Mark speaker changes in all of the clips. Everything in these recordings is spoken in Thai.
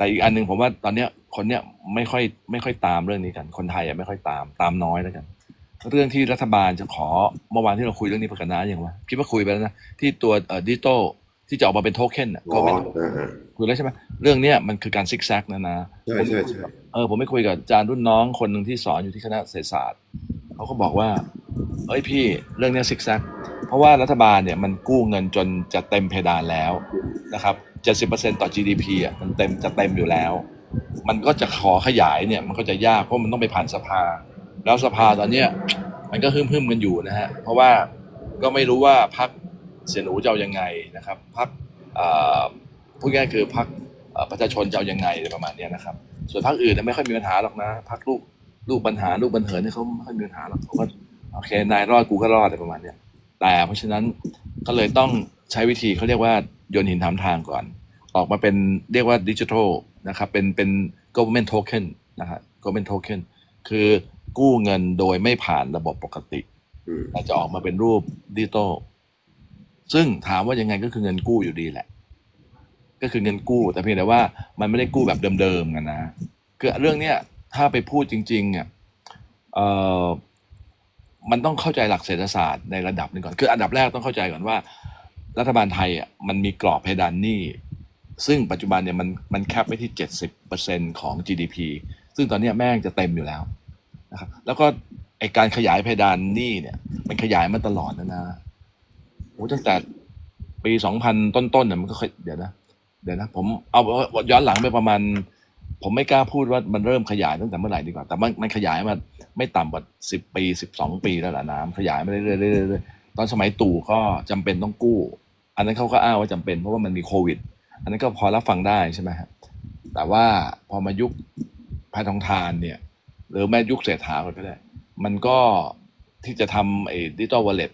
Speaker 1: แต่อีกอันหนึ่งผมว่าตอนเนี้ยคนเนี้ยไม่ค่อยไม่ค่อยตามเรื่องนี้กัน คนไทยอะไม่ค่อยตามตามน้อยแล้วกัน เรื่องที่รัฐบาลจะขอเมื่อวานที่เราคุยเรื่องนี้ประกันน้าอย่างวะคิดว่าคุยไปแล้วนะที่ตัวเอ่อดิจิตอลที่จะออกมาเป็นโทเค็นอะ
Speaker 2: อ๋อ
Speaker 1: ก็เป็น
Speaker 2: อ่าอ่า
Speaker 1: คุยแล้วใช่ไหมเรื่องเนี้ยมันคือการซิกแซกนะนะ
Speaker 2: ใช่ใช่ใช่
Speaker 1: เออผมไม่คุยกับอาจารย์รุ่นน้องคนหนึ่งที่สอนอยู่ที่คณะเศรษฐศาสตร์เขาก็บอกว่า เอ้ยพี่เรื่องนี้ซิกแซกเพราะว่ารัฐบาลเนี่ยมันกู้เงินจนจะเต็มเพดานแล้วนะครับ70%ต่อ GDP อะมันเต็มจะเต็มอยู่แล้ว มันก็จะขอขยายเนี่ยมันก็จะยากเพราะมันต้องไปผ่านสภา แล้วสภาตอนเนี้ยมันก็ฮึ่มๆกันอยู่นะฮะเพราะว่าก็ไม่รู้ว่าพักเสียหนูจะเอายังไงนะครับพักพูดง่ายคือพักประชาชนจะเอายังไงไรประมาณนี้นะครับ ส่วนพักอื่นไม่ค่อยมีปัญหาหรอกนะพักลูกลูกปัญหาลูกบันเทิงเนี่ยเขาไม่ค่อยมีปัญหาหรอกเขาก็ โอเคนายรอดกูก็รอดอะไรประมาณเนี้ยแต่เพราะฉะนั้นก็เลยต้องใช้วิธีเขาเรียกว่าโยนหินถามทางก่อน ออกมาเป็นเรียกว่าดิจิทัลนะครับเป็นเป็น government token นะฮะ government token คือกู้เงินโดยไม่ผ่านระบบปกติแต่จะออกมาเป็นรูปดิจิตอลซึ่งถามว่ายังไงก็คือเงินกู้อยู่ดีแหละ ก็คือเงินกู้แต่เพียงแต่ว่ามันไม่ได้กู้แบบเดิมๆกันนะ คือเรื่องเนี้ยถ้าไปพูดจริงๆอะเอ่อ มันต้องเข้าใจหลักเศรษฐศาสตร์ในระดับหนึ่งก่อน คืออันดับแรกต้องเข้าใจก่อนว่า รัฐบาลไทยอะมันมีกรอบเพดานหนี้ซึ่งปัจจุบันเนี่ยมันมันแคปไว้ที่เจ็ดสิบเปอร์เซ็นของ GDP ซึ่งตอนนี้แม่งจะเต็มอยู่แล้วนะครับแล้วก็ไอการขยายเพดานหนี้เนี่ย มันขยายมาตลอดนะนะโอ้ตั้งแต่ปีสองพันต้นๆเนี่ยมันก็ค่อยเดี๋ยวนะ เดี๋ยวนะ ผมเอาย้อนหลังไปประมาณ ผมไม่กล้าพูดว่ามันเริ่มขยายตั้งแต่เมื่อไหร่ดีกว่า แต่มันมันขยายมาไม่ต่ำกว่าสิบปีสิบสองปีแล้วล่ะน้ำขยายมาเรื่อยๆเรื่อยๆเรื่อยๆตอนสมัยตู่ก็จำเป็นต้องกู้ อันนั้นเขาก็อ้างว่าจำเป็นเพราะว่ามันมีโควิด อันนั้นก็พอรับฟังได้ใช่ไหมฮะแต่ว่าพอมายุคแพทองทานเนี่ย หรือแม้ยุคเศรษฐาก็ได้ มันก็ที่จะทำไอ้ดิจิตอลวอลเล็ต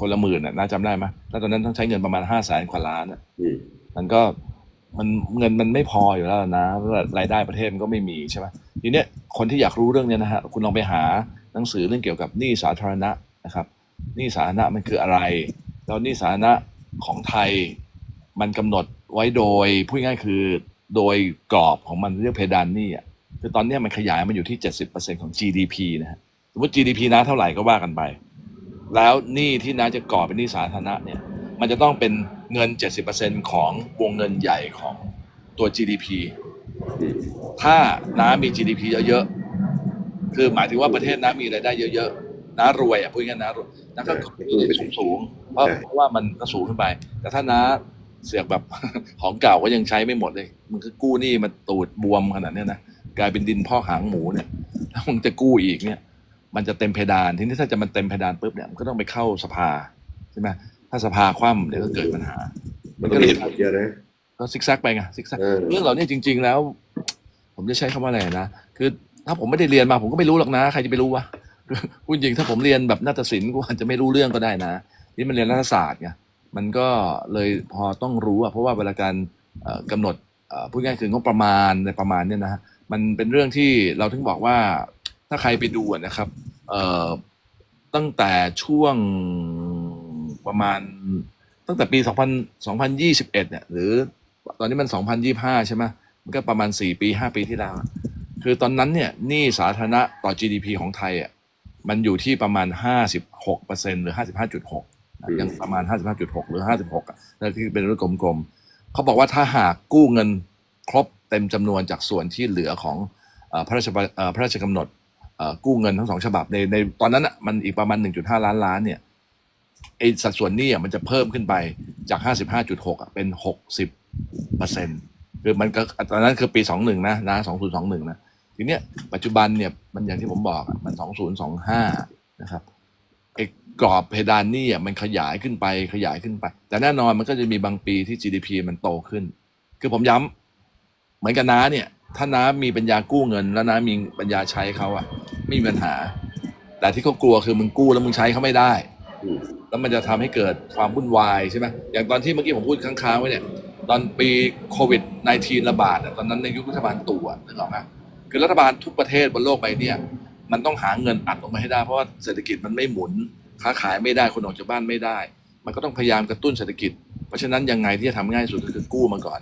Speaker 1: คนละหมื่นน่ะน่าจำได้ไหมแล้วตอนนั้นต้องใช้เงินประมาณห้าแสนกว่าล้านน่ะ
Speaker 2: อืม
Speaker 1: มันก็ มันเงินมันไม่พออยู่แล้วนะรายได้ประเทศมันก็ไม่มีใช่ไหมทีเนี้ยคนที่อยากรู้เรื่องเนี้ยนะฮะคุณลองไปหาหนังสือเรื่องเกี่ยวกับหนี้สาธารณะนะครับหนี้สาธารณะมันคืออะไรแล้วหนี้สาธารณะของไทยมันกำหนดไว้โดยพูดง่ายคือโดยกรอบของมันเรียกเพดานหนี้อะคือตอนเนี้ยมันขยายมันอยู่ที่ 70%ของ GDP นะฮะสมมติ GDP นะเท่าไหร่ก็ว่ากันไป แล้วหนี้ที่น้าจะก่อเป็นหนี้สาธารณะเนี่ยมันจะต้องเป็น เงิน 70%ของวงเงินใหญ่ของตัว GDP ถ้าน้ามี GDP เยอะๆ คือหมายถึงว่าประเทศน้ามีรายได้เยอะๆ น้ารวยอะพูดง่ายๆน้ารวยน้าก็กดเงินสูงๆเพราะเพราะว่ามันก็สูงขึ้นไป แต่ถ้าน้าเสือกแบบของเก่าก็ยังใช้ไม่หมดเลยมึงก็กู้หนี้มาตูดบวมขนาดนี้นะกลายเป็นดินพ่อหางหมูเนี่ยแล้วมึงจะกู้อีกเนี่ย มันจะเต็มเพดานทีนี้ถ้าจะมันเต็มเพดานปุ๊บเนี่ยมันก็ต้องไปเข้าสภาใช่ไหมาสภาคว่ำเดี๋ยวก็เกิดปัญหา
Speaker 2: มันก็มีเหตุผลเยอะนะ
Speaker 1: ก็ซิกแซกไปไงซิกแซก
Speaker 2: เออ
Speaker 1: เรื่องเหล่านี้จริง ๆ แล้ว ผมจะใช้คำว่าอะไรนะคือถ้าผมไม่ได้เรียนมาผมก็ไม่รู้หรอกนะ ใครจะไปรู้วะพูดจริงถ้าผมเรียนแบบนาฏศิลป์กูอาจจะไม่รู้เรื่องก็ได้นะ นี่มันเรียนรัฐศาสตร์ไงมันก็เลยพอต้องรู้อะเพราะว่าเวลาการเอ่อกำหนดเอ่อพูดง่ายๆคืองบประมาณในประมาณเนี้ยนะฮะมันเป็นเรื่องที่เราถึงบอกว่าถ้าใครไปดูอะนะครับเอ่อตั้งแต่ช่วง ประมาณตั้งแต่ปี2000 2021เนี่ยหรือตอนนี้มัน 2025 ใช่ไหมมันก็ประมาณ 4 ปี 5 ปีที่แล้วอะคือตอนนั้นเนี่ยหนี้สาธารณะต่อ GDP ของไทยอะมันอยู่ที่ประมาณ 56%หรือ 55.6นะยังประมาณ 55.6 หรือ 56อะแล้วที่เป็นเรื่องกลมๆเขาบอกว่าถ้าหากกู้เงินครบเต็มจำนวนจากส่วนที่เหลือของเอ่อพระราชบัญเอ่อพระราชกำหนดเอ่อกู้เงินทั้งสองฉบับในในตอนนั้นอะมันอีกประมาณ 1.5 ล้านล้านเนี่ย ไอสัดส่วนนี้อะมันจะเพิ่มขึ้นไปจาก 55.6อะเป็น 60เปอร์เซ็นต์คือมันก็ตอนนั้นคือปี 21 นะนะ2021 นะ ทีเนี้ยปัจจุบันเนี่ยมันอย่างที่ผมบอกอะมัน 2025 นะครับไอ้กรอบเพดานนี้อะมันขยายขึ้นไปขยายขึ้นไป แต่แน่นอนมันก็จะมีบางปีที่ GDP มันโตขึ้น คือผมย้ำเหมือนกับน้าเนี่ย ถ้าน้ามีปัญญากู้เงิน แล้วน้ามีปัญญาใช้เขาอะไม่มีปัญหา แต่ที่เขากลัวคือมึงกู้แล้วมึงใช้เขาไม่ได้ แล้วมันจะทำให้เกิดความวุ่นวายใช่ไหมอย่างตอนที่เมื่อกี้ผมพูดค้างๆไว้เนี่ย ตอนปีโควิด -19 ระบาดอะตอนนั้นในยุครัฐบาลตู่อะนึกออกไหมคือรัฐบาลทุกประเทศบนโลกใบเนี้ยมันต้องหาเงินอัดออกมาให้ได้ เพราะว่าเศรษฐกิจมันไม่หมุน ค้าขายไม่ได้คนออกจากบ้านไม่ได้ มันก็ต้องพยายามกระตุ้นเศรษฐกิจ เพราะฉะนั้นยังไงที่จะทำง่ายสุดก็คือกู้มาก่อน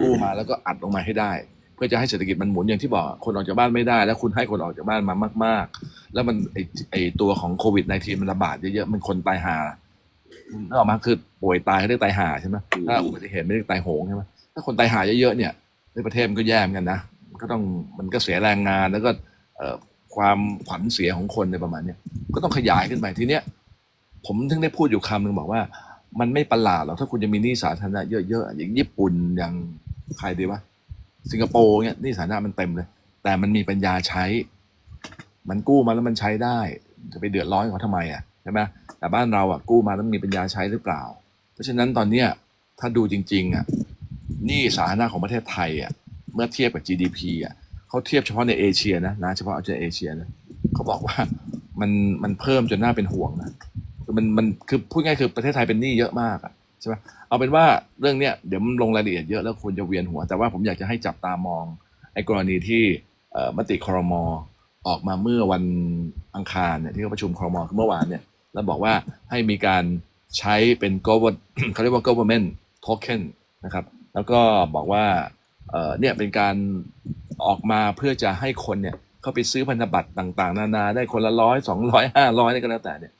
Speaker 1: กู้มาแล้วก็อัดลงมาให้ได้ เพื่อจะให้เศรษฐกิจมันหมุนอย่างที่บอกคนออกจากบ้านไม่ได้ แล้วคุณให้คนออกจากบ้านมามาก ๆ แล้วมันไอไอตัวของโควิด -19 มันระบาดเยอะๆมันคนตายหานึกออกมาคือป่วยตายเขาเรียกตายหาใช่ไหมถ้าอุบัติเหตุไม่เรียกตายโหงใช่ไหมถ้าคนตายหาเยอะๆเนี่ยในประเทศมันก็แย่เหมือนกันนะมันก็ต้องมันก็เสียแรงงานแล้วก็เอ่อความขวัญเสียของคนในประมาณเนี้ยก็ต้องขยายขึ้นไปทีเนี้ยผมถึงได้พูดอยู่คำหนึ่งบอกว่า มันไม่ประหลาดหรอกถ้าคุณจะมีหนี้สาธารณะเยอะๆอย่างญี่ปุ่นอย่างใครดีวะ สิงคโปร์เนี่ยนี้สาธารณะมันเต็มเลย แต่มันมีปัญญาใช้ มันกู้มาแล้วมันใช้ได้ จะไปเดือดร้อนเขาทำไมอะใช่ไหมแต่บ้านเราอะกู้มาแล้วมีปัญญาใช้หรือเปล่า เพราะฉะนั้นตอนเนี้ยถ้าดูจริงๆอะนี้สาธารณะของประเทศไทยอะเมื่อเทียบกับ GDP อะเขาเทียบเฉพาะในเอเชียนะนะเฉพาะเอาในเอเชียนะเขาบอกว่ามันมันเพิ่มจนน่าเป็นห่วงนะคือมันมันคือพูดง่ายคือประเทศไทยเป็นหนี้เยอะมากอะ ใช่ไหมเอาเป็นว่าเรื่องเนี้ยเดี๋ยวมันลงรายละเอียดเยอะแล้วควรจะเวียนหัว แต่ว่าผมอยากจะให้จับตามองไอ้กรณีที่มติครมออกมาเมื่อวันอังคารเนี่ยที่เขาประชุมครมคือเมื่อวานเนี่ยแล้วบอกว่าให้มีการใช้เป็น govern เขาเรียกว่า government token นะครับแล้วก็บอกว่าเนี่ยเป็นการออกมาเพื่อจะให้คนเนี่ยเข้าไปซื้อพันธบัตรต่าง ๆ นานาได้คนละร้อยสองร้อยห้าร้อยนี่ก็แล้วแต่เนี่ย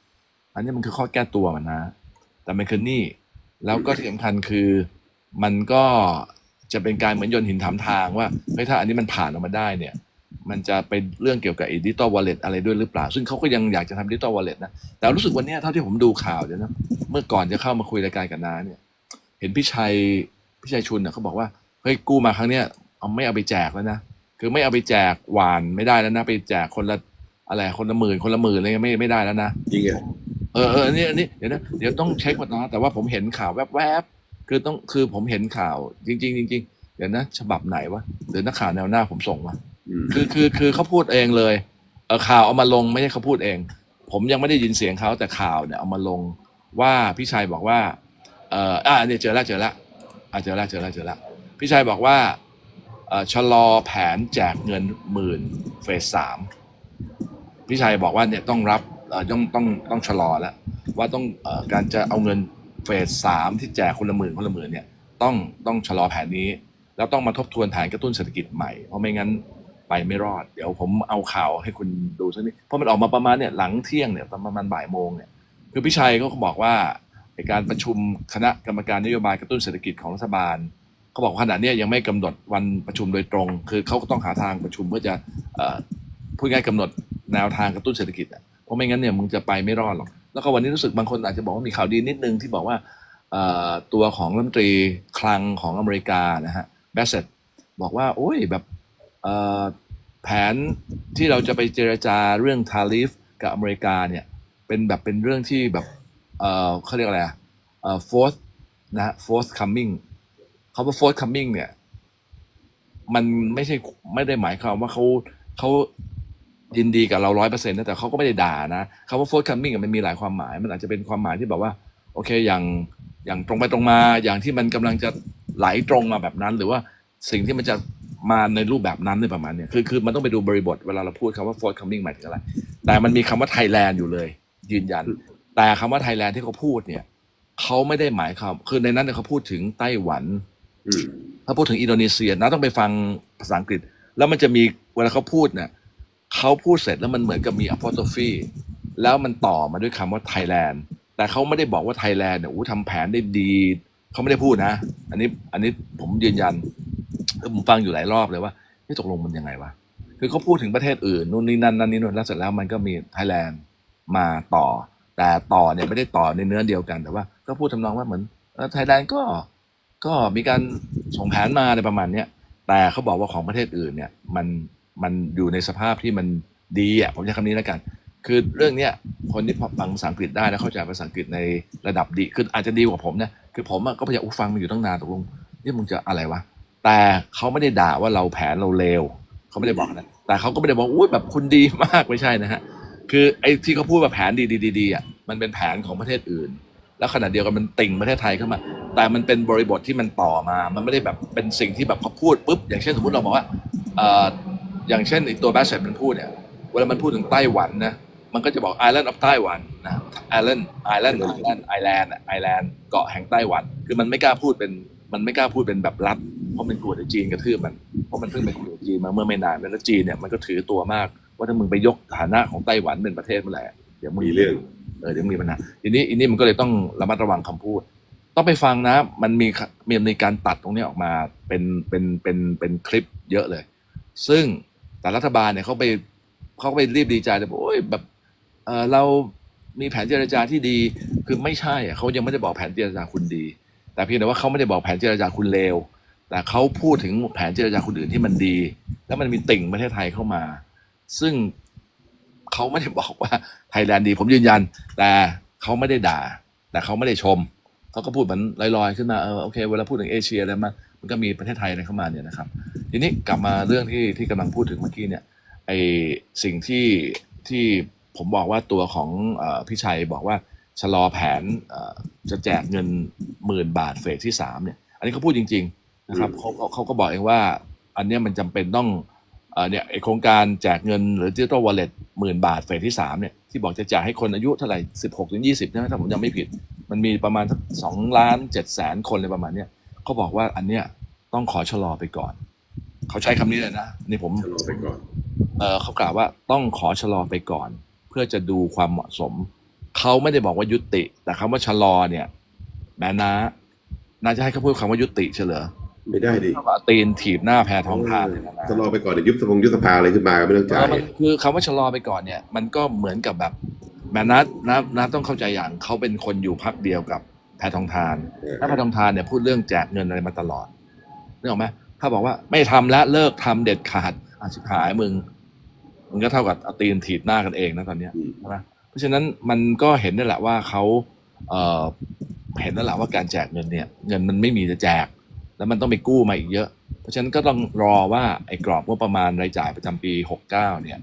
Speaker 1: อันนี้มันคือข้อแก้ตัวมันนะ แต่มันคือหนี่ แล้วก็ที่สำคัญคือมันก็จะเป็นการเหมือนโยนหินถามทางว่าเฮ้ยถ้าอันนี้มันผ่านออกมาได้เนี่ย มันจะเป็นเรื่องเกี่ยวกับดิจิตอลวอลเล็ตอะไรด้วยหรือเปล่า ซึ่งเขาก็ยังอยากจะทำดิจิตอลวอลเล็ตนะ แต่รู้สึกวันนี้เท่าที่ผมดูข่าวเดี๋ยวนะ เมื่อก่อนจะเข้ามาคุยรายการกับน้าเนี่ย เห็นพี่ชัยพี่ชัยชุนเน่ะเขาบอกว่าเฮ้ยกู้มาครั้งเนี้ยเอาไม่เอาไปแจกแล้วนะคือไม่เอาไปแจกหวานไม่ได้แล้วนะ ไปแจกคนละอะไรคนละหมื่นคนละหมื่นอะไรเงี้ยไม่ไม่ได้แล้วนะ
Speaker 2: จริงอะ
Speaker 1: เออเอออันนี้อันนี้เดี๋ยวนะเดี๋ยวต้องเช็คก่อนนะแต่ว่าผมเห็นข่าวแวบๆคือต้องคือผมเห็นข่าวจริง ๆ จริง ๆ เดี๋ยวนะ ฉบับไหนวะหรือนักข่าวแนวหน้าผมส่งวะ
Speaker 2: อืม
Speaker 1: คือคือคือเขาพูดเองเลยเออข่าวเอามาลงไม่ใช่เขาพูดเอง ผมยังไม่ได้ยินเสียงเขาแต่ข่าวเนี่ยเอามาลงว่าพี่ชัยบอกว่า เอออ่าเนี่ยเจอแล้วเจอแล้วอ่าเจอแล้วเจอแล้วเจอแล้วพี่ชัยบอกว่าเออชะลอแผนแจกเงินหมื่นเฟสสามพี่ชัยบอกว่าเนี่ยต้องรับเอ่อ ต้องต้องต้องชะลอแล้วว่าต้องอการจะเอาเงินเฟสสามที่แจกคนละหมื่นคนละหมื่นเนี่ยต้องต้องชะลอแผนนี้ แล้วต้องมาทบทวนแผนกระตุ้นเศรษฐกิจใหม่ เพราะไม่งั้นไปไม่รอด เดี๋ยวผมเอาข่าวให้คุณดูสักนิดเพราะมันออกมาประมาณเนี่ยหลังเที่ยงเนี่ยประมาณบ่ายโมงเนี่ยคือพี่ชัยเขาบอกว่าในการประชุมคณะกรรมการนโยบายกระตุ้นเศรษฐกิจของรัฐบาลเขาบอกว่าขณะเนี้ยยังไม่กำหนดวันประชุมโดยตรง คือเขาก็ต้องหาทางประชุมเพื่อจะอ่อพูดง่ายกำหนดแนวทางกระตุ้นเศรษฐกิจอะเพราะไม่งั้นเนี่ยมึงจะไปไม่รอดหรอก แล้วก็วันนี้รู้สึกบางคนอาจจะบอกว่ามีข่าวดีนิดนึงที่บอกว่าตัวของรัฐมนตรีคลังของอเมริกานะฮะแบสเซตบอกว่า โอ้ยแบบแผนที่เราจะไปเจรจาเรื่องทาริฟกับอเมริกาเนี่ยเป็นแบบเป็นเรื่องที่แบบเขาเรียกอะไรอะเอ่อ fourth นะฮะ fourth coming เขาว่า fourth coming เนี่ย มันไม่ใช่ไม่ได้หมายความว่าเขาเขา ยินดีกับเราร้อยเปอร์เซ็นต์นะแต่เขาก็ไม่ได้ด่านะคำว่า forthcoming อะมันมีหลายความหมาย มันอาจจะเป็นความหมายที่แบบว่า โอเคอย่างอย่างตรงไปตรงมาอย่างที่มันกำลังจะไหลตรงมาแบบนั้น หรือว่าสิ่งที่มันจะมาในรูปแบบนั้นในประมาณเนี้ยคือคือมันต้องไปดูบริบทเวลาเราพูดคำว่า forthcoming หมายถึงอะไร แต่มันมีคำว่า Thailand อยู่เลย ยืนยัน แต่คำว่า Thailand ที่เขาพูดเนี่ยเขาไม่ได้หมายความคือในนั้นเนี่ยเขาพูดถึงไต้หวัน
Speaker 2: อืม
Speaker 1: ถ้าพูดถึงอินโดนีเซียนะต้องไปฟังภาษาอังกฤษ แล้วมันจะมีเวลาเขาพูดเนี่ย เขาพูดเสร็จแล้วมันเหมือนกับมี apostrophe แล้วมันต่อมาด้วยคำว่าไทยแลนด์แต่เขาไม่ได้บอกว่าไทยแลนด์เนี่ยอู้ทำแผนได้ดีเขาไม่ได้พูดนะ อันนี้อันนี้ผมยืนยันผมฟังอยู่หลายรอบเลยว่านี่ตกลงมันยังไงวะคือเขาพูดถึงประเทศอื่นนู่นนี่นั่นนั่นนี่นู่นแล้วเสร็จแล้วมันก็มีไทยแลนด์มาต่อ แต่ต่อเนี่ยไม่ได้ต่อในเนื้อเดียวกันแต่ว่า ก็พูดทำนองว่าเหมือนไทยแลนด์ก็ก็มีการส่งแผนมาในประมาณเนี้ยแต่เขาบอกว่าของประเทศอื่นเนี่ยมัน มันอยู่ในสภาพที่มันดีอะผมใช้คำนี้แล้วกัน คือเรื่องเนี้ยคนที่ฟังภาษาอังกฤษได้แล้วเข้าใจภาษาอังกฤษในระดับดีคืออาจจะดีกว่าผมนะคือผมก็พยายามฟังมาอยู่ตั้งนานตกลงนี่มึงจะอะไรวะแต่เขาไม่ได้ด่าว่าเราแผนเราเลวเขาไม่ได้บอกนะแต่เขาก็ไม่ได้บอกอุ้ยแบบคุณดีมากไม่ใช่นะฮะคือไอ้ที่เขาพูดว่าแผนดีดีดีอะมันเป็นแผนของประเทศอื่น แล้วขณะเดียวกันมันติ่งประเทศไทยเข้ามา แต่มันเป็นบริบทที่มันต่อมา มันไม่ได้แบบเป็นสิ่งที่แบบพอพูดปุ๊บอย่างเช่นสมมติเราบอกว่าเอย่างเช่นไอ้ตัวแบสเซตมันพูดเนี่ยเวลามันพูดถึงไต้หวันนะมันก็จะบอก Island of Taiwan นะ Island Island Island Island Island เกาะแห่งไต้หวัน คือมันไม่กล้าพูดเป็นมันไม่กล้าพูดเป็นแบบรัฐเพราะมันกลัวจีนกระทืบมันเพราะมันเพิ่งไปคุยกับจีนมาเมื่อไม่นานแล้วจีนเนี่ยมันก็ถือตัวมาก ว่าถ้ามึงไปยกฐานะของไต้หวันเป็นประเทศเมื่อไหร่เดี๋ยวมึง
Speaker 2: มีเรื่อง
Speaker 1: เออเดี๋ยวมีปัญหาทีนี้อันนี้มันก็เลยต้องระมัดระวังคำพูด ต้องไปฟังนะ มันมีมีมีการตัดตรงนี้ออกมาเป็นเป็นเป็นเป็นคลิปเยอะเลย ซึ่ง แต่รัฐบาลเนี่ยเขาไปเขาไปรีบดีใจเลยบอกโอ้ยแบบเออเรามีแผนเจรจาที่ดีคือไม่ใช่อะเขายังไม่ได้บอกแผนเจรจาคุณดี แต่เพียงแต่ว่าเขาไม่ได้บอกแผนเจรจาคุณเลวแต่เขาพูดถึงแผนเจรจาคนอื่นที่มันดี แล้วมันมีติ่งประเทศไทยเข้ามา ซึ่งเขาไม่ได้บอกว่าไทยแลนด์ดี ผมยืนยัน แต่เขาไม่ได้ด่า แต่เขาไม่ได้ชมเขาก็พูดเหมือนลอยๆ ขึ้นมาเออโอเคเวลาพูดถึงเอเชียอะไรมา มันก็มีประเทศไทยอะไรเข้ามาเนี่ยนะครับ ทีนี้กลับมาเรื่องที่ที่กำลังพูดถึงเมื่อกี้เนี่ยไอสิ่งที่ที่ผมบอกว่าตัวของเออพี่ชัยบอกว่าชะลอแผนเอ่อจะแจกเงินหมื่นบาทเฟสที่สามเนี่ย อันนี้เขาพูดจริง ๆนะครับเขาเขาเขาก็บอกเองว่า อันเนี้ยมันจำเป็นต้องเอ่อเนี่ยไอโครงการแจกเงินหรือ digital wallet หมื่นบาทเฟสที่สามเนี่ยที่บอกจะแจกให้คนอายุเท่าไหร่สิบหกถึงยี่สิบนะถ้าผมจำไม่ผิด มันมีประมาณสักสองล้านเจ็ดแสนคนเลยประมาณเนี้ย เขาบอกว่าอันเนี้ยต้องขอชะลอไปก่อน เขาใช้คำนี้เลยนะนี่ผม
Speaker 2: ชะลอไปก่อน
Speaker 1: เออเขากล่าวว่าต้องขอชะลอไปก่อน เพื่อจะดูความเหมาะสม เขาไม่ได้บอกว่ายุติ แต่คำว่าชะลอเนี่ย แม่นาน่าจะให้เขาพูดคำว่ายุติเฉลอ
Speaker 2: ไม่ได้ดิ
Speaker 1: เท่ากับตีนถีบหน้าแพทองทานเลยนะ
Speaker 2: ชะลอไปก่อนเดี๋ยวยุบสภงยุบสภาอะไรขึ้นมาก็ไม่ต้อง
Speaker 1: เอ
Speaker 2: จ่า
Speaker 1: อยมันคือคำว่าชะลอไปก่อนเนี่ย มันก็เหมือนกับแบบแม่นัทนะนะต้องเข้าใจอย่างเขาเป็นคนอยู่พักเดียวกับ แพทองทาน
Speaker 2: เออ
Speaker 1: ถ้าแพทองทานเนี่ยพูดเรื่องแจกเงินอะไรมาตลอดนึกออกไหมถ้าบอกว่าไม่ทำแล้วเลิกทำเด็ดขาดอาชิบหายมึงมึงก็เท่ากับเอาตีนถีบหน้ากันเองนะตอนเนี้ย
Speaker 2: อืม
Speaker 1: ใช่ไหมเพราะฉะนั้นมันก็เห็นได้แหละว่าเขาเอ่อเห็นแล้วแหละว่าการแจกเงินเนี่ย เงินมันไม่มีจะแจก แล้วมันต้องไปกู้มาอีกเยอะ เพราะฉะนั้นก็ต้องรอว่าไอ้กรอบงบประมาณรายจ่ายประจำปี 69 เนี่ย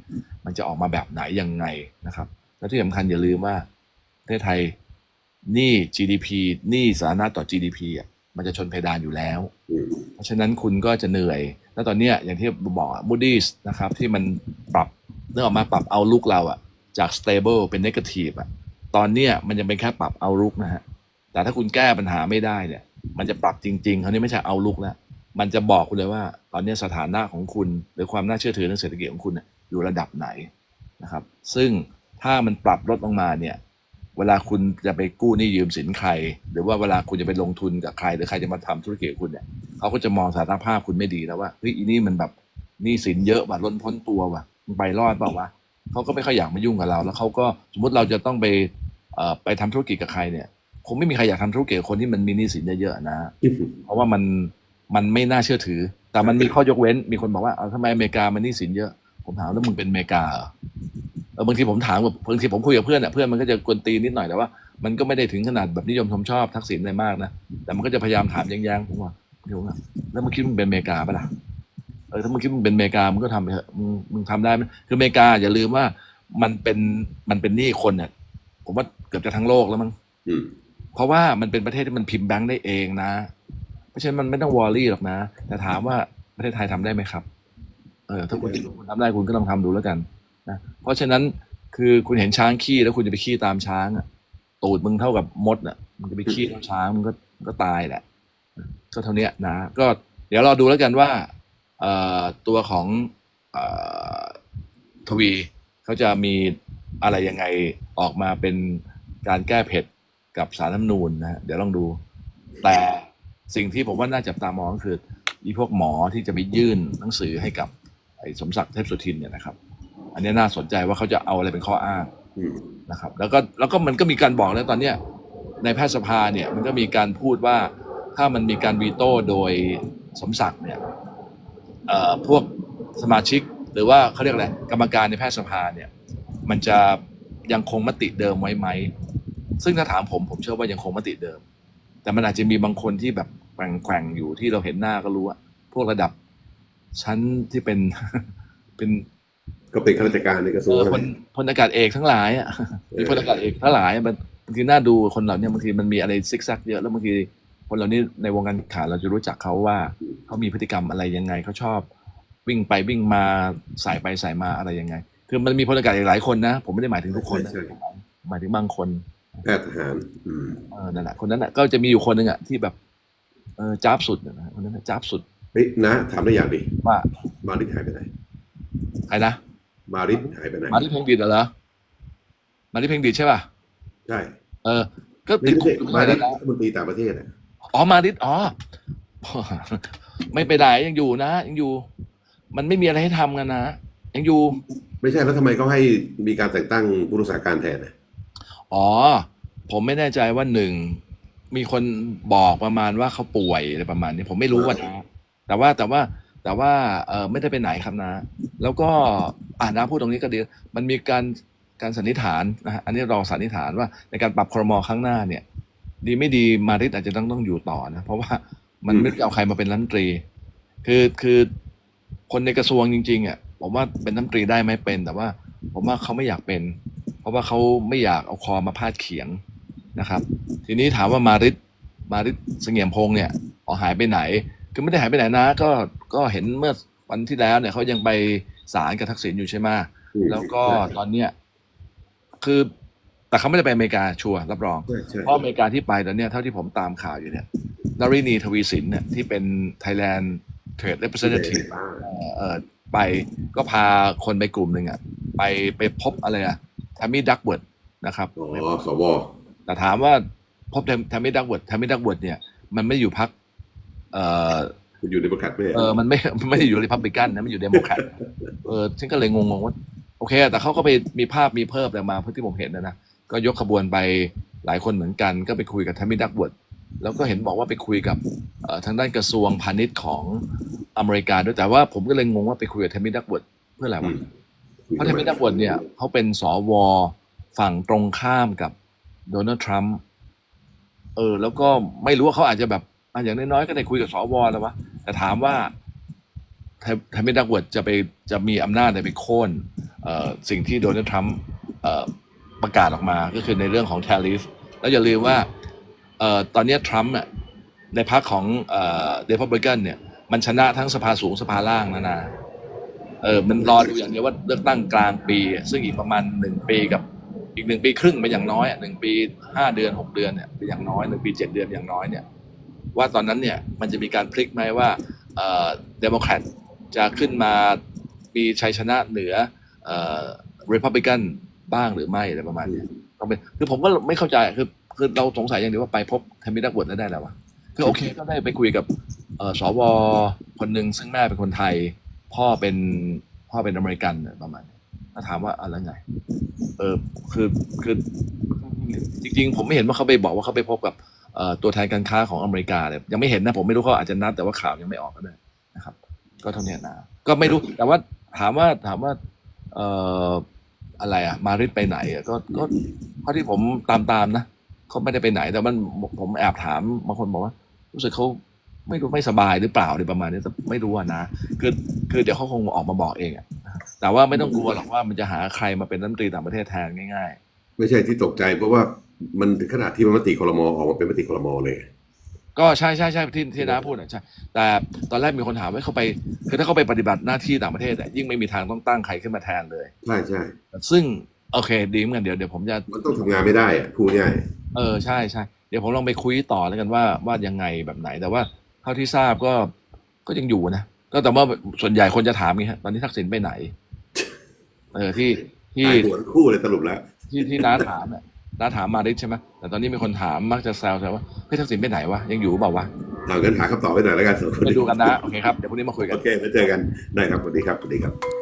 Speaker 1: มันจะออกมาแบบไหนยังไงนะครับ แล้วที่สำคัญอย่าลืมว่าประเทศไทย หนี้ GDP หนี้สาธารณะต่อ GDP อะมันจะชนเพดานอยู่แล้ว
Speaker 2: อืม
Speaker 1: เพราะฉะนั้นคุณก็จะเหนื่อย แล้วตอนเนี้ยอย่างที่บอก Moody's นะครับที่มันปรับเรื่องออกมาปรับเอาลุกเราอะจาก stable เป็น negative อะตอนเนี้ยมันยังเป็นแค่ปรับเอาลุกนะฮะแต่ถ้าคุณแก้ปัญหาไม่ได้เนี่ยมันจะปรับจริงๆคราวนี้ไม่ใช่เอาลุกแล้วมันจะบอกคุณเลยว่า ตอนเนี้ยสถานะของคุณ หรือความน่าเชื่อถือทางเศรษฐกิจของคุณเนี่ยอยู่ระดับไหนนะครับ ซึ่งถ้ามันปรับลดลงมาเนี่ย เวลาคุณจะไปกู้หนี้ยืมสินใคร หรือว่าเวลาคุณจะไปลงทุนกับใคร หรือใครจะมาทำธุรกิจคุณเนี่ยเขาก็จะมองสถานภาพคุณไม่ดีแล้วว่าเฮ้ยอีนี่มันแบบหนี้สินเยอะว่ะล้นพ้นตัวว่ะมันไปรอดเปล่าวะเขาก็ไม่ค่อยอยากมายุ่งกับเรา แล้วเขาก็สมมติเราจะต้องไปไปทำธุรกิจกับใครเนี่ยคงไม่มีใครอยากทำธุรกิจคนที่มันมีหนี้สินเยอะๆนะ เพราะว่ามันมันไม่น่าเชื่อถือ แต่มันมีข้อยกเว้น มีคนบอกว่าเอาทำไมอเมริกามันหนี้สินเยอะ ผมถามแล้วมึงเป็นอเมริกาเหรอ บางทีผมถามแบบบางทีผมคุยกับเพื่อนอะเพื่อนมันก็จะกวนตีนนิดหน่อยแต่ว่ามันก็ไม่ได้ถึงขนาดแบบนิยมชมชอบทักษิณอะไรมากนะแต่มันก็จะพยายามถามแย้งๆผมว่าเดี๋ยวนะแล้วมึงคิดมึงเป็นอเมริกาปะล่ะเออถ้ามึงคิดมึงเป็นอเมริกามึงก็ทำไปเถอะมึงมึงทำได้ไหมคืออเมริกาอย่าลืมว่ามันเป็นมันเป็นหนี้คนเนี่ยผมว่าเกือบจะทั้งโลกแล้วมั้ง
Speaker 2: อืม
Speaker 1: เพราะว่ามันเป็นประเทศที่มันพิมพ์แบงค์ได้เองนะ เพราะฉะนั้นมันไม่ต้องวอรี่หรอกนะ แต่ถามว่าประเทศไทยทำได้ไหมครับ เออถ้าคุณคิดว่าคุณทำได้คุณก็ลองทำดูแล้วกัน นะเพราะฉะนั้นคือคุณเห็นช้างขี้แล้วคุณจะไปขี้ตามช้างอะตูดมึงเท่ากับมดอะมึงจะไปขี้ตามช้างมึงก็ก็ตายแหละ ก็เท่านี้นะ ก็เดี๋ยวเราดูแล้วกันว่าเอ่อตัวของเอ่อทวีเขาจะมีอะไรยังไงออกมาเป็นการแก้เผ็ดกับสารรัฐธรรมนูญนะฮะเดี๋ยวลองดู แต่สิ่งที่ผมว่าน่าจับตามองคืออีพวกหมอที่จะไปยื่นหนังสือให้กับไอ้สมศักดิ์เทพสุทินเนี่ยนะครับ อันนี้น่าสนใจว่าเขาจะเอาอะไรเป็นข้ออ้าง
Speaker 2: อืม
Speaker 1: นะครับ แล้วก็แล้วก็มันก็มีการบอกแล้วตอนเนี้ยในแพทยสภาเนี่ยมันก็มีการพูดว่าถ้ามันมีการวีโต้โดยสมศักดิ์เนี่ยเอ่อพวกสมาชิกหรือว่าเขาเรียกอะไรกรรมการในแพทยสภาเนี่ย มันจะยังคงมติเดิมไว้ไหม ซึ่งถ้าถามผมผมเชื่อว่ายังคงมติเดิม แต่มันอาจจะมีบางคนที่แบบแกว่งๆอยู่ที่เราเห็นหน้าก็รู้อะพวกระดับชั้นที่เป็นเป็น
Speaker 2: ก็เป็นข้าราชการในกระทรวง
Speaker 1: เออ
Speaker 2: อะไร
Speaker 1: พลพลอากาศเอกทั้งหลายอะมีพลอากาศเอกทั้งหลายอะมันบางทีน่าดูคนเหล่านี้บางทีมันมีอะไรซิกซักเยอะแล้วบางทีคนเหล่านี้ในวงการข่าวเราจะรู้จักเขาว่าเขามีพฤติกรรมอะไรยังไงเขาชอบ วิ่งไปวิ่งมาสายไปสายมาอะไรยังไง คือมันมีพลอากาศเอกหลายคนนะ ผมไม่ได้หมายถึงทุกคนนะ
Speaker 2: ใช่ใช่
Speaker 1: หมายถึงบางคน
Speaker 2: แพทย์ทหารอืม
Speaker 1: เออนั่นแหละคนนั้นน่ะก็จะมีอยู่คนหนึ่งอะที่แบบเออจ้าบสุดอะนะคนนั้นน่ะจ้าบสุด
Speaker 2: เฮ้ยนะถามได้อย่างดิ
Speaker 1: ว่า
Speaker 2: มาริดหายไปไหน
Speaker 1: ใครนะ
Speaker 2: มาริดหายไปไหน
Speaker 1: มาที่เพลงดิดเหรอมาที่เพลงดิดใช่ป่ะ
Speaker 2: ใช่
Speaker 1: เออ ก็
Speaker 2: ไม่
Speaker 1: ติดคุ
Speaker 2: ใช่
Speaker 1: กอยู่
Speaker 2: มา
Speaker 1: ไม่
Speaker 2: ริ
Speaker 1: ได้
Speaker 2: ด
Speaker 1: แล้ว
Speaker 2: รัฐมนตรีต่างประเทศอะ
Speaker 1: อ๋อมาดิดอ๋อไม่ไปไหนยังอยู่นะยังอยู่ มันไม่มีอะไรให้ทำกันนะยังอยู่
Speaker 2: ไม่ใช่แล้วทำไมเขาให้มีการแต่งตั้งผู้รักษาการแทนอะ
Speaker 1: อ๋อ ผมไม่แน่ใจว่าหนึ่งมีคนบอกประมาณว่าเขาป่วยอะไรประมาณนี้ผมไม่รู้ว่านะแต่ว่าแต่ว่า แต่ว่าเออไม่ได้ไปไหนครับนะ แล้วก็อ่านะพูดตรงนี้ก็ดีมันมีการการสันนิษฐานนะฮะอันนี้เราสันนิษฐานว่าในการปรับครมอครั้งหน้าเนี่ย ดีไม่ดีมาริดอาจจะต้องต้องอยู่ต่อนะเพราะว่ามันไม่รู้เอาใครมาเป็นรัฐมนตรี คือคือคนในกระทรวงจริงๆอะผมว่าเป็นรัฐมนตรีได้ไหมเป็น แต่ว่า ผมว่าเขาไม่อยากเป็น เพราะว่าเขาไม่อยากเอาคอมาพาดเขียงนะครับ ทีนี้ถามว่ามาริดมาริดเสงี่ยมพงษ์เนี่ยออหายไปไหน คือไม่ได้หายไปไหนนะ ก็ ก็เห็นเมื่อวันที่แล้วเนี่ยเขายังไปศาลกับทักษิณอยู่ใช่ไหม
Speaker 2: อืม
Speaker 1: แล้วก็ตอนเนี้ยคือแต่เขาไม่ได้ไปอเมริกาชัวร์รับรอง
Speaker 2: ใช่ใช่
Speaker 1: เพราะอเมริกาที่ไปตอนเนี้ยเท่าที่ผมตามข่าวอยู่เนี่ยนารินีทวีสินเนี่ยที่เป็น Thailand Trade Representative
Speaker 2: อ่า
Speaker 1: เอ่อเอ่อไปก็พาคนไปกลุ่มหนึ่งอะไปไปพบอะไรอะแทมมี่ดักเวิร์ดนะครับ
Speaker 2: อ๋อสว
Speaker 1: แต่ถามว่าพบแทมมี่ดักเวิร์ดแทมมี่ดักเวิร์ดเนี่ยมันไม่อยู่พักเอ่อ
Speaker 2: คุณอยู่ในประกาศไม่
Speaker 1: เออมันไม่มันไม่ได้อยู่ริพับลิกันนะมันอยู่เดโมแครตเออฉันก็เลยงงๆว่าโอเค แต่เขาก็ไปมีภาพมีเพิ่มอะไรมาเพื่อที่ผมเห็นนะนะก็ยกขบวนไปหลายคนเหมือนกันก็ไปคุยกับแทมมี่ดักเวิร์ดแล้วก็เห็นบอกว่าไปคุยกับเอ่อทางด้านกระทรวงพาณิชย์ของอเมริกาด้วยแต่ว่าผมก็เลยงงว่าไปคุยกับแทมมี่ดักเวิร์ดเพื่ออะไร
Speaker 2: อื
Speaker 1: วะ
Speaker 2: ม
Speaker 1: เพราะเทมิดักเวิร์ดเนี่ยเขาเป็นสวฝั่งตรงข้ามกับโดนัลด์ทรัมป์เออ แล้วก็ไม่รู้ว่าเขาอาจจะแบบอะอย่างน้อยๆก็ได้คุยกับสวแล้ววะ แต่ถามว่าเทมิดักเวิร์ดจะไปจะมีอำนาจในไปโค่นสิ่งที่โดนัลด์ทรัมป์ประกาศออกมาก็คือในเรื่องของ t ท r ริฟแล้วอย่าลืมว่าออตอนนี้ทรัมป์ในพรรคของเอ่อเดพับลิกันเนี่ยมันชนะทั้งสภาสูงสภาล่างนะนะเออมันรอดูอย่างเดียวว่าเลือกตั้งกลางปี ซึ่งอีกประมาณหนึ่งปีกับอีกหนึ่งปีครึ่งเป็นอย่างน้อยหนึ่งปีห้าเดือนหกเดือนเนี่ยเป็นอย่างน้อยหนึ่งปีเจ็ดเดือนอย่างน้อยเนี่ย ว่าตอนนั้นเนี่ยมันจะมีการพลิกไหมว่าเอ่อเดโมแครตจะขึ้นมามีชัยชนะเหนือเอ่อรีพับลิกันบ้างหรือไม่อะไรประมาณเนี้ยต้องเป็นคือผมก็ไม่เข้าใจคือคือเราสงสัยอย่างเดียวว่าไปพบแทมมิดักเวิร์ดแล้วได้แล้ววะคือโอเคก็ได้ไปคุยกับเอ่อสวคนหนึ่งซึ่งแม่เป็นคนไทย พ่อเป็นพ่อเป็นอเมริกันเนี่ยประมาณนี้ถ้าถามว่าอะไรไง เออคือคือจริง ๆ ผมไม่เห็นว่าเขาไปบอกว่าเขาไปพบกับเอ่อ ตัวแทนการค้าของอเมริกาเลยยังไม่เห็นนะผมไม่รู้เขาอาจจะนัดแต่ว่าข่าวยังไม่ออกก็ได้นะครับ ก็เท่านี้นะก็ไม่รู้แต่ว่าถามว่าถามว่าเอ่ออะไรอะมาริดไปไหนอะก็ก็เท่าที่ผมตามตามๆนะเขาไม่ได้ไปไหน แต่มันผมแอบถามบางคนบอกว่า รู้สึกเขาไม่รู้ไม่สบายหรือเปล่าอะไรประมาณนี้แต่ไม่รู้อะนะคือคือเดี๋ยวเขาคงออกมาบอกเองอะแต่ว่าไม่ต้องกลัวหรอกว่ามันจะหาใครมาเป็นรัฐมนตรีต่างประเทศแทนง่าย ๆ
Speaker 2: ไม่ใช่ที่ตกใจเพราะว่า มันถึงขนาดที่มันมติคลมออกมาเป็นมติคลมเลย
Speaker 1: ๆก็ใช่ใช่ใช่ที่ที่น้าพูดอะใช่แต่ตอนแรกมีคนถามว่าเขาไปคือถ้าเขาไปปฏิบัติหน้าที่ต่างประเทศอะยิ่งไม่มีทางต้องตั้งใครขึ้นมาแทนเลย
Speaker 2: ใช่ใช่
Speaker 1: ซึ่งโอเคดีเหมือนกันเดี๋ยวเดี๋ยวผมจะ
Speaker 2: มันต้องทำงานไม่ได้อะพูดง่าย
Speaker 1: เออใช่ใช่เดี๋ยวผมลองไปคุยต่อแล้วกันว่าว่ายังไงแบบไหนแต่ว่าเท่าที่ทราบก็ก็ยังอยู่นะก็แต่ว่าส่วนใหญ่คนจะถามไงฮะตอนนี้ทักษิณไปไหน เออที่ที่
Speaker 2: หายหัวทั้งคู่เลยสรุปแล้ว
Speaker 1: ที่ที่น้าถามเนี่ย น้าถามมาดิใช่ไหมแต่ตอนนี้มีคนถามมักจะแซวแซวว่าเฮ้ยทักษิณไปไหนวะยังอยู่เปล่าวะ
Speaker 2: เรางั้นหาคำตอบไปหน่อยแล้วกันสองคน
Speaker 1: ไปดูกันนะโอเคครับเดี๋ยวพรุ่งนี้มาคุยกัน
Speaker 2: โอเคแล้วเจอกันได้ครับสวัสดีครับสวัสดีครับ